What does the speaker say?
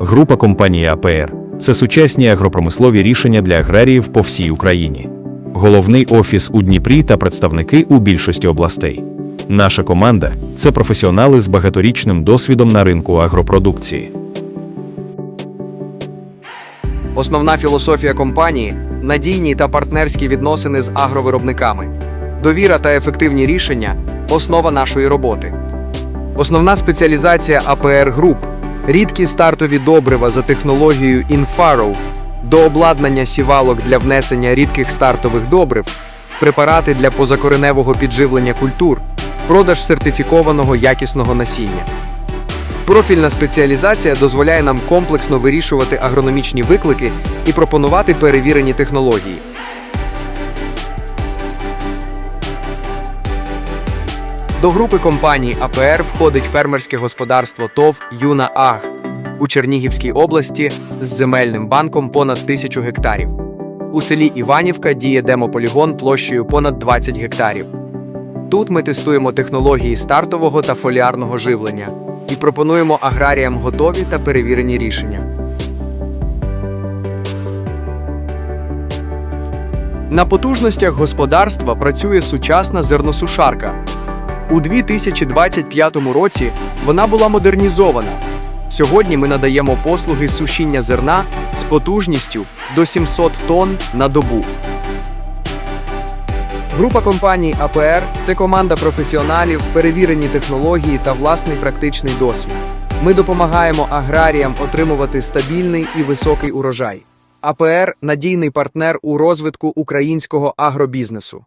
Група компанії АПР це сучасні агропромислові рішення для аграріїв по всій Україні. Головний офіс у Дніпрі та представники у більшості областей. Наша команда це професіонали з багаторічним досвідом на ринку агропродукції. Основна філософія компанії надійні та партнерські відносини з агровиробниками. Довіра та ефективні рішення основа нашої роботи. Основна спеціалізація АПР Груп рідкі стартові добрива за технологією Infarrow до обладнання сівалок для внесення рідких стартових добрив, препарати для позакореневого підживлення культур, продаж сертифікованого якісного насіння. Профільна спеціалізація дозволяє нам комплексно вирішувати агрономічні виклики і пропонувати перевірені технології. До групи компаній АПР входить фермерське господарство ТОВ Юна Аг у Чернігівській області з земельним банком понад тисячу гектарів. У селі Іванівка діє демополігон площею понад 20 гектарів. Тут ми тестуємо технології стартового та фоліарного живлення і пропонуємо аграріям готові та перевірені рішення. На потужностях господарства працює сучасна зерносушарка. У 2025 році вона була модернізована. Сьогодні ми надаємо послуги сушіння зерна з потужністю до 700 тонн на добу. Група компаній АПР це команда професіоналів, перевірені технології та власний практичний досвід. Ми допомагаємо аграріям отримувати стабільний і високий урожай. АПР надійний партнер у розвитку українського агробізнесу.